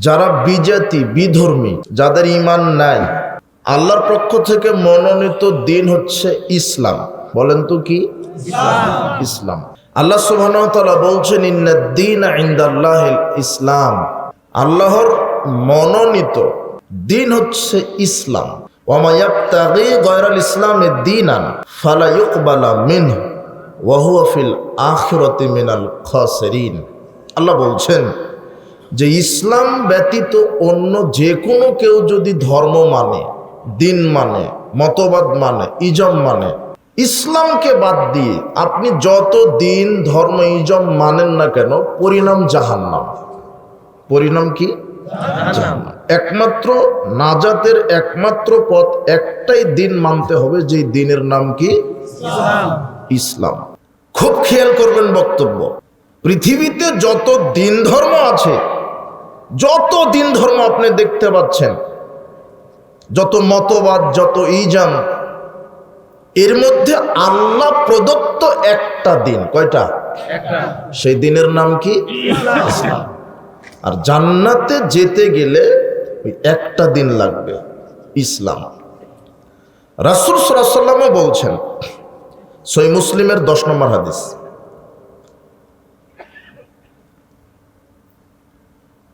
যারা বিজাতি বিধর্মী যাদের ইমান নাই আল্লাহর পক্ষ থেকে মনোনীত দিন হচ্ছে ইসলাম। বলেন তো কি? ইসলাম। আল্লাহ তাআলা বলছেন ইন্নাদ-দীন ইনদাল্লাহিল ইসলাম। আল্লাহর মনোনীত দিন হচ্ছে ইসলাম। গায়রাল ইসলামে ফিল আখিরাতি মিনাল খাসিরিন। আল্লাহ বলছেন যে ইসলাম ব্যতীত অন্য যে কোনো কেউ যদি ধর্ম মানে দিন মানে মতবাদ মানে ইজম মানে ইসলামকে বাদ দিয়ে আপনি যত দিন ধর্ম ইজম মানেন না কেন পরিণাম জাহান্নাম। পরিণাম কি। একমাত্র নাজাতের একমাত্র পথ একটাই দিন মানতে হবে যে দিনের নাম কি? ইসলাম। খুব খেয়াল করবেন বক্তব্য। পৃথিবীতে যত দিন ধর্ম আছে যত দিন ধর্ম আপনি দেখতে পাচ্ছেন যত মতবাদ যত ইজাম এর মধ্যে আল্লাহ প্রদত্ত একটা দিন কয়টা? সেই দিনের নাম কি? আর জান্নাতে যেতে গেলে ওই একটা দিন লাগবে ইসলাম। রাসুল সাল্লামও বলছেন সই মুসলিমের দশ নম্বর হাদিস।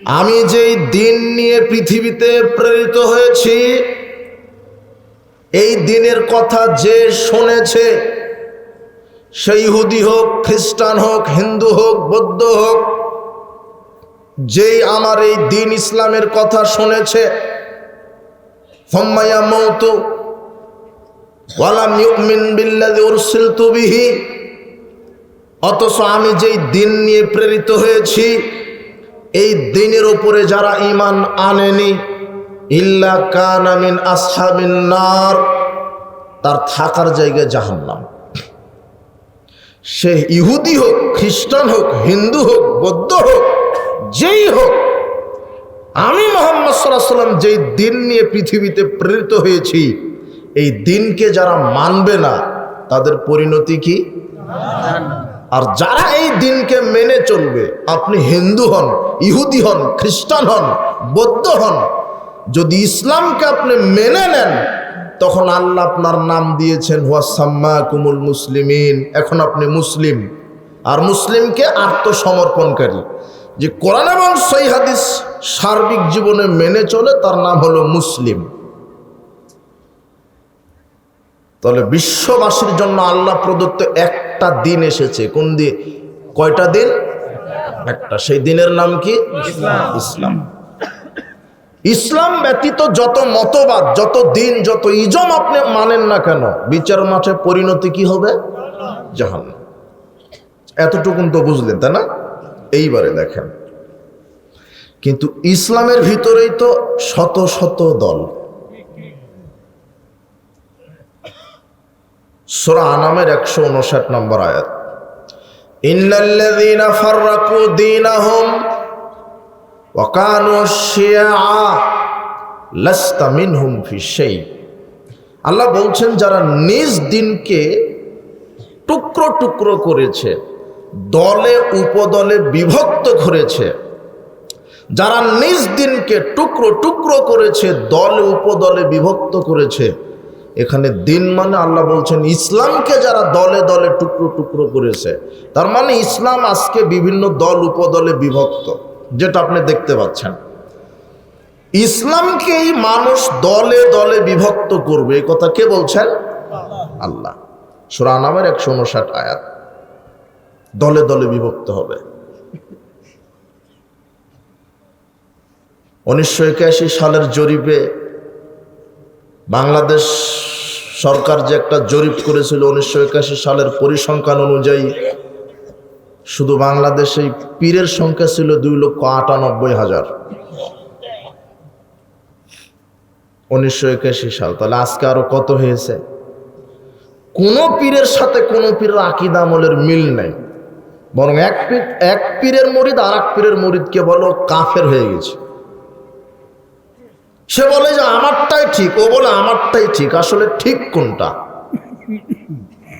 আমি যেই দিন নিয়ে পৃথিবীতে প্রেরিত হয়েছি, এই দিনের কথা যে শুনেছে, সে ইহুদি হোক, খ্রিস্টান হোক, হিন্দু হোক, বৌদ্ধ হোক, যেই আমার এই দিন ইসলামের কথা শুনেছে, ফম্মায়া মৌতু অথচ আমি যেই দিন নিয়ে প্রেরিত হয়েছি এই দিনের উপরে যারা ইমান আনেনি, ইল্লা কানামিন আসহাবিন নার, তার থাকার জায়গায় জাহান্নাম। সে ইহুদি হোক, খ্রিস্টান হোক, হিন্দু হোক, বৌদ্ধ হোক, যেই হোক, আমি মোহাম্মদ সাল্লাহ সাল্লাম যেই দিন নিয়ে পৃথিবীতে প্রেরিত হয়েছি, এই দিনকে যারা মানবে না, তাদের পরিণতি কি? আর যারা এই দিনকে মেনে চলবে, আপনি হিন্দু হন, ইহুদি হন, খ্রিস্টান হন, বৌদ্ধ হন, যদি ইসলামকে আপনি মেনে নেন, তখন আল্লাহ আপনার নাম দিয়েছেন হুয়াসাম্মা কুমুল মুসলিমিন এখন আপনি মুসলিম। আর মুসলিমকে আত্মসমর্পণকারী। যে কোরআন এবং সই হাদিস সার্বিক জীবনে মেনে চলে, তার নাম হলো মুসলিম। তাহলে বিশ্ববাসীর জন্য আল্লাহ প্রদত্ত একটা দিন এসেছে। কোন দিন? কয়টা দিন? একটা। সেই দিনের নাম কি? ইসলাম। ইসলাম। ব্যতীত যত মতবাদ যত দিন যত ইজম আপনি মানেন না কেন বিচার মাঠে পরিণতি কি হবে? জাহান। এতটুকুন তো বুঝলেন তাই না? এইবারে দেখেন। কিন্তু ইসলামের ভিতরেই তো শত শত দল। সুরা আনামের একশো উনষাট নম্বর আয়াত। ইন্নাল্লাযীনা ফাররাকু দীনাহুম ওয়া কানু শিয়া লাস্তা মিনহুম ফি শাই। আল্লাহ বলছেন, যারা নিজ দিনকে টুকরো টুকরো করেছে, দলে উপদলে বিভক্ত করেছে, যারা নিজ দিনকে টুকরো টুকরো করেছে, দলে উপদলে বিভক্ত করেছে এখানে দিন মানে আল্লাহ বলছেন, ইসলামকে যারা দলে দলে টুকরো টুকরো করেছে, তার মানে ইসলাম আজকে বিভিন্ন দল উপদলে বিভক্ত, যেটা আপনি দেখতে পাচ্ছেন। ইসলামকেই মানুষ দলে দলে বিভক্ত করবে, এই কথা কে বলছেন? আল্লাহ। সুরা নামের একশো উনষাট আয়াত, দলে দলে বিভক্ত হবে। উনিশশো একাশি সালের জরিপে বাংলাদেশ সরকার যে একটা জরিপ করেছিল উনিশশো একাশি সালের পরিসংখ্যান অনুযায়ী, শুধু বাংলাদেশে পীরের সংখ্যা ছিল দুই লক্ষ আটানব্বই হাজার। উনিশশো একাশি সাল, তাহলে আজকে আরও কত হয়েছে? কোন পীরের সাথে কোন পীরের আকিদ আমলের মিল নেই। বরং এক পীর, এক পীরের মরিদ আর এক পীরের মরিদকে বলো কাফের হয়ে গেছে। সে বলে যে, আমারটাই ঠিক। ও বলে, আমারটাই ঠিক। আসলে ঠিক কোনটা?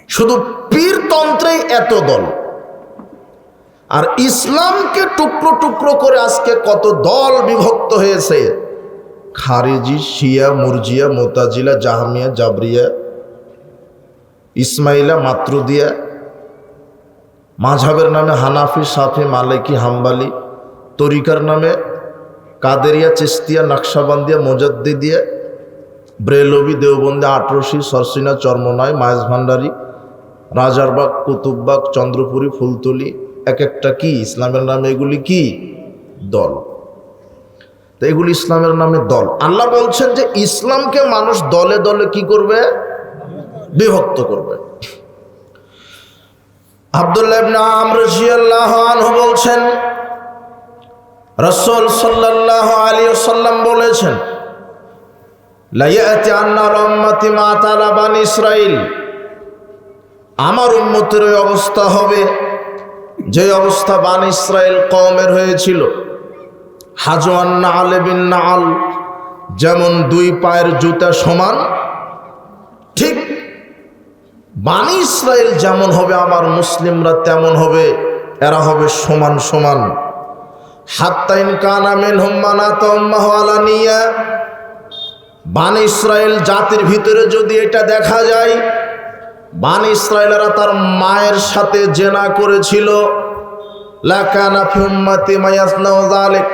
শুধু পীরতন্ত্রেই এত দল। আর ইসলামকে টুকরো টুকরো করে আজকে কত দল বিভক্ত হয়েছে। খারিজি, শিয়া, মুরজিয়া, মোতাজিলা, জাহামিয়া, জাবরিয়া, ইসমাইলা, মাতরুদিয়া মাঝাবের নামে হানাফি, সাফি, মালিকি, হাম্বালি, তরিকার নামে কাদেরিয়া, চিস্তিয়া, নকশাবান্দিয়া, মোজাদ্দিদিয়া, ব্রেলবি, দেওবন্দি আটরশি সরসিনা, চর্মনায় মায়েস ভান্ডারি, রাজারবাগ, কুতুববাগ, চন্দ্রপুরি, ফুলতলি, এক একটা কি? ইসলামের নামে এগুলি কি? দল। তো এগুলি ইসলামের নামে দল। আল্লাহ বলছেন যে ইসলামকে মানুষ দলে দলে কি করবে? বিভক্ত করবে। আব্দুল্লাহ ইবনে আমর রাদিয়াল্লাহু আনহু বলছেন রাসূল সাল্লাল্লাহু আলাইহি ওয়াসাল্লাম বলেছেন, লা ইয়াতি আন্নার উম্মতি মা তালা বানি ইসরাইল আমার উম্মতের ওই অবস্থা হবে, যে অবস্থা বান ইসরায়েল কওমের হয়েছিল। হাজওয়ান্না আলে বিন নাল যেমন দুই পায়ের জুতা সমান, ঠিক বানি ইসরায়েল যেমন হবে, আমার মুসলিমরা তেমন হবে, এরা হবে সমান সমান। হাত্তাইন কানা মিন হুম্মানা তম্মাহ আলানিয়া বান ইসরায়েল জাতির ভিতরে যদি এটা দেখা যায়, বান ইসরায়েলেরা তার মায়ের সাথে জেনা করেছিল। লাকানা ফি উম্মতি মায়াসনাউ যালিক।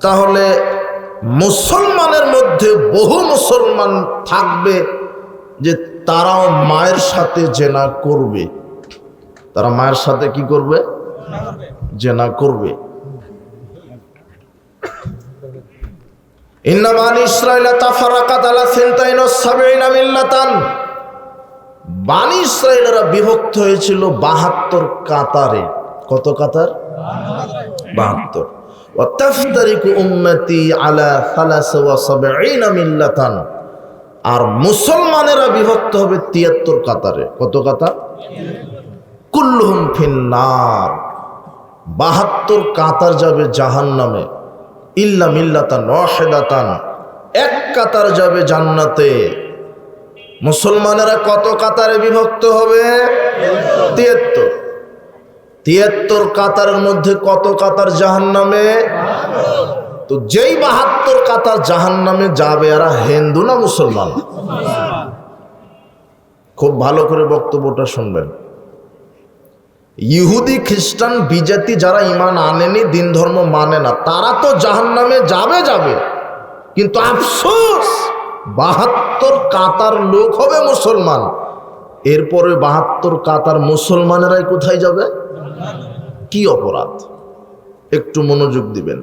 তাহলে মুসলমানের মধ্যে বহু মুসলমান থাকবে যে তারাও মায়ের সাথে জেনা করবে। তারা মায়ের সাথে কি করবে? জেনা করবে। বিভক্ত হয়েছিল বাহাত্তর কাতারে। কত কাতার? বাহাত্তর। মিল্লাতান। আর মুসলমানেরা বিভক্ত হবে তিয়াত্তর কাতারে। কত কাতার? কুল্লুহুম ফিন্নার। বাহাত্তর কাতার যাবে জাহান নামে ইল্লা মিল্লাতান ওয়াহেদাতান। এক কাতার যাবে জান্নাতে। মুসলমানেরা কত কাতারে বিভক্ত হবে? তিয়াত্তর। তিয়াত্তর কাতারের মধ্যে কত কাতার জাহান নামে তো যেই বাহাত্তর কাতার জাহান নামে যাবে এরা হিন্দু না মুসলমান? খুব ভালো করে বক্তব্যটা শুনবেন। ইহুদি, খ্রিস্টান, বিজাতি যারা ইমান আনেনি, দিন ধর্ম মানে না। তারা তো জাহান নামে যাবে যাবে। কিন্তু আফসোস, বাহাত্তর কাতার লোক হবে মুসলমান। এরপরে বাহাত্তর কাতার মুসলমানেরাই কোথায় যাবে? কি অপরাধ? একটু মনোযোগ দিবেন।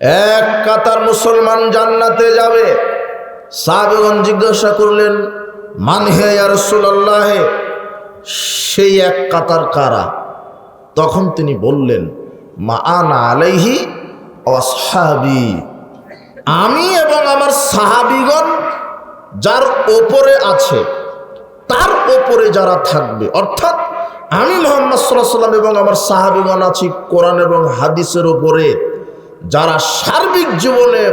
এক কাতার মুসলমান জান্নাতে যাবে। সাহেবগণ জিজ্ঞাসা করলেন, মান হে রসুল্লাহ সেই এক কাতার কারা? তখন তিনি বললেন, মা আনা আলাইহি অসাবি আমি এবং আমার সাহাবিগণ যার ওপরে আছে, তার ওপরে যারা থাকবে, অর্থাৎ আমি মোহাম্মদ সাল্লাহ সাল্লাম এবং আমার সাহাবিগণ আছি কোরআন এবং হাদিসের ওপরে যারা সার্বিক জীবনে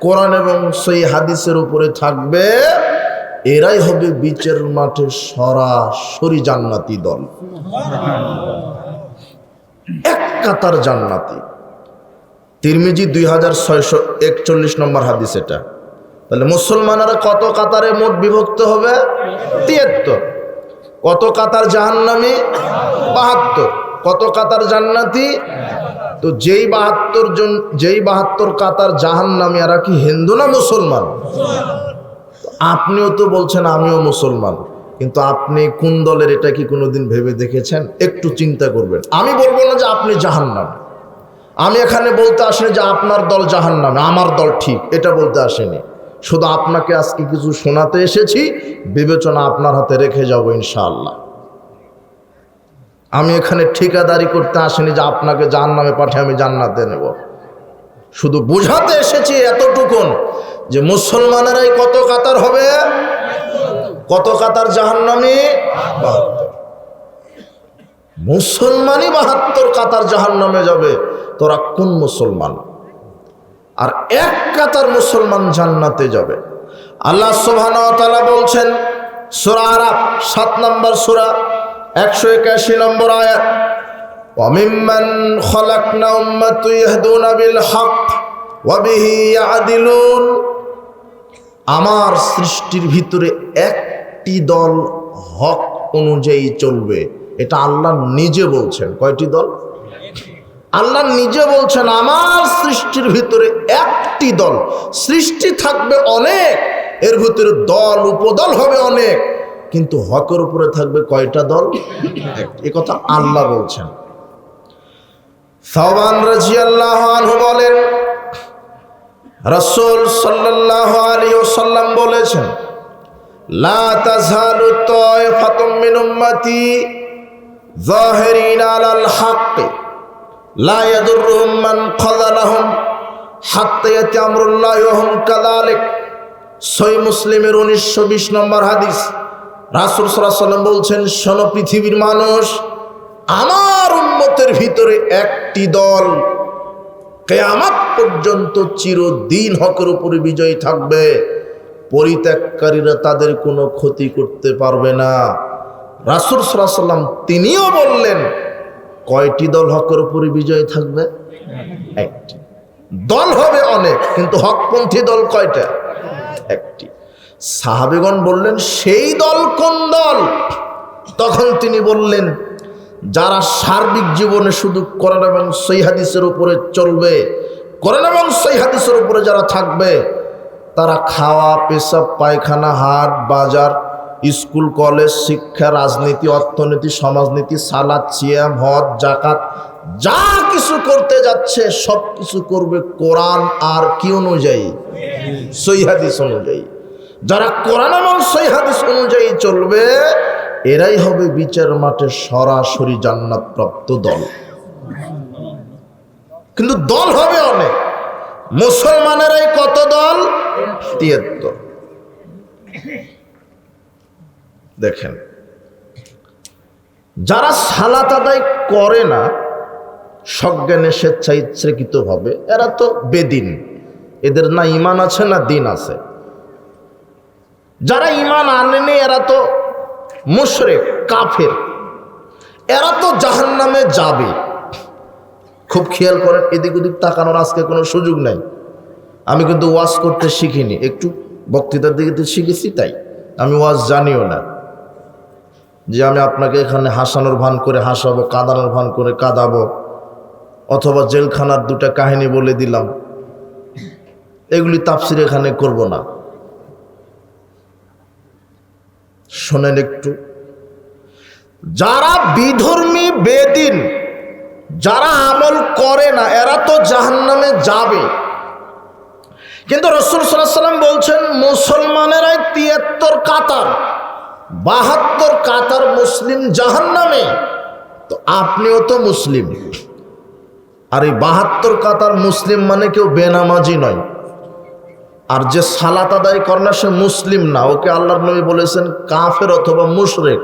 কোরআন এবং সেই হাদিসের উপরে থাকবে এরাই হবে বিচের মাঠে সরাসরি জান্নাতি দল। এক কাতার জান্নাতি। তিরমিজি দুই হাজার ছয়শো একচল্লিশ নম্বর হাদিস এটা। তাহলে মুসলমানেরা কত কাতারে মোট বিভক্ত হবে? তিয়াত্তর। কত কাতার জাহান্নামি? বাহাত্তর। কত কাতার জান্নাতি? তো যেই বাহাত্তর জন যেই বাহাত্তর কাতার জাহান্নামি, এরা কি হিন্দু না মুসলমান? আপনিও তো বলছেন আমিও মুসলমান, কিন্তু আপনি কোন দলের এটা কি কোনোদিন ভেবে দেখেছেন? একটু চিন্তা করবেন। আমি বলব না যে আপনি জাহান্নাম। আমি এখানে বলতে আসিনি যে আপনার দল জাহান্নামে, আমার দল ঠিক, এটা বলতে আসেনি। শুধু আপনাকে আজকে কিছু শোনাতে এসেছি, বিবেচনা আপনার হাতে রেখে যাব ইনশাআল্লাহ। আমি এখানে ঠিকাদারি করতে আসিনি যে আপনাকে জাহান নামে পাঠিয়ে আমি জান্নাতে নেব। শুধু বুঝাতে এসেছি এতটুকুন। যে মুসলমানেরাই কত কাতার হবে? কত কাতার জাহান্নামি? বাহাত্তর। মুসলমানই বাহাত্তর কাতার জাহান্নামে যাবে। তোরা কোন মুসলমান? আর এক কাতার মুসলমান জান্নাতে যাবে। আল্লাহ সোহান বলছেন, সুরা আর সাত নম্বর সুরা, একশো একাশি নম্বর আয়াত অমিম্মান হক ওয়াবিহি আদিলুন আমার সৃষ্টির ভিতরে একটি দল হক অনুযায়ী চলবে। এটা আল্লাহ নিজে বলছেন। কয়টি দল? আল্লাহ নিজে বলছেন, আমার সৃষ্টির ভিতরে একটি দল। সৃষ্টি থাকবে অনেক, এর ভিতরে দল, উপদল হবে অনেক, কিন্তু হকের উপরে থাকবে কয়টা দল? এ কথা আল্লাহ বলছেন। সাওবান রাজিয়াল্লাহু আনহু বলেন রাসূল সাল্লাল্লাহু আলাইহি ওয়াসাল্লাম বলেছেন যাহিরিন আলাল হক লা ইয়াদুররুহুম খাযালাহুম হাত্তা ইয়াতি আমরুল্লাহি ওয়া হুম কাযালিক। সহিহ মুসলিমের 1920 নম্বর হাদিস, রাসূল বলছেন, শোনো পৃথিবীর মানুষ, আমার উম্মতের ভিতরে একটি দল কেয়ামাত পর্যন্ত চিরদিন হকের উপরে বিজয়ী থাকবে। পরিত্যাগকারীরা তাদের কোনো ক্ষতি করতে পারবে না। রাসুল সাল্লাম তিনিও বললেন, কয়টি দল হকের উপরে বিজয়ী থাকবে? একটি। দল হবে অনেক, কিন্তু হকপন্থী দল কয়টা? একটি। সাহাবেগণ বললেন, সেই দল কোন দল? তখন তিনি বললেন যারা সার্বিক জীবনে শুধু কোরআন এবং সই হাদিসের উপরে চলবে, কোরআন এবং সই হাদিসের উপরে যারা থাকবে, তারা খাওয়া, পেশাব, পায়খানা, হাট, বাজার, স্কুল, কলেজ, শিক্ষা, রাজনীতি, অর্থনীতি, সমাজনীতি, সালাদ, সিয়াম, হজ জাকাত যা কিছু করতে যাচ্ছে, সব কিছু করবে কোরআন আর কি অনুযায়ী? সই হাদিস অনুযায়ী। যারা কোরআন এবং সই হাদিস অনুযায়ী চলবে এরাই হবে বিচার মাঠে সরাসরি জান্নাত প্রাপ্ত দল। কিন্তু দল হবে অনেক। মুসলমানেরাই কত দল? তিয়াত্তর। দেখেন, যারা সালাত আদায় করে না, সজ্ঞানে স্বেচ্ছা ইচ্ছাকৃত ভাবে, এরা তো বেদিন। এদের না ইমান আছে, না দিন আছে। যারা ইমান আনেনি, এরা তো মুশরেক, কাফের। এরা তো জাহান নামে যাবে। খুব খেয়াল করেন, এদিক ওদিক তাকানোর আজকে কোনো সুযোগ নাই। আমি কিন্তু ওয়াজ করতে শিখিনি, একটু বক্তৃতার দিকে তো শিখেছি তাই। আমি ওয়াজ জানিও না। যে আমি আপনাকে এখানে হাসানোর ভান করে হাসাবো, কাঁদানোর ভান করে কাঁদাবো, অথবা জেলখানার দুটা কাহিনী বলে দিলাম। এগুলি তাফসির এখানে করব না। শোনেন একটু। যারা বিধর্মী বেদিন, যারা আমল করে না, এরা তো জাহান্নামে যাবে। কিন্তু রসুল সাল্লাম বলছেন, মুসলমানেরাই তিয়াত্তর কাতার, বাহাত্তর কাতার মুসলিম জাহান্নামে। তো আপনিও তো মুসলিম। আর এই বাহাত্তর কাতার মুসলিম মানে কেউ বেনামাজি নয়। আর যে সালাত আদায় করে না, সে মুসলিম না। ওকে আল্লাহর নবী বলেছেন কাফের অথবা মুশরেক।